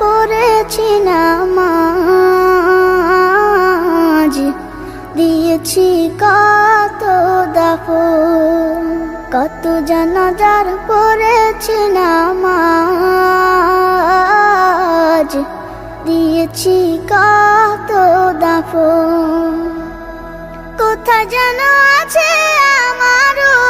পড়েছি নামাজ। দিয়েছি কত দাফন, কত জানাজার পড়েছি নামাজ। দিয়েছি কত দাফন, কোথায় যেন আছে আমারও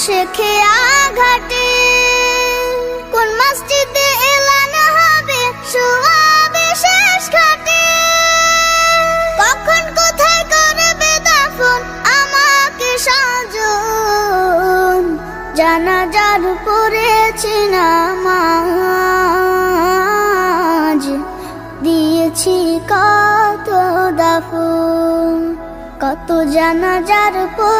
শেখে আঘাটে আমাকে সাজন। জানাজার পড়েছি নামাজ। দিয়েছি কত দাফন কত জানাজার পড়েছি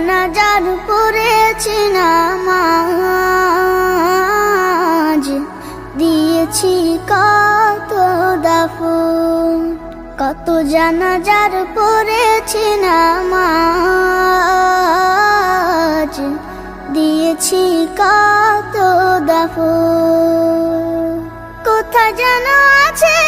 জানাজার পড়েছি নামাজ দিয়েছি কত দাফন, কত জানাজার পড়েছি নামাজ দিয়েছি কত দাফন, কোথায় যেন আছে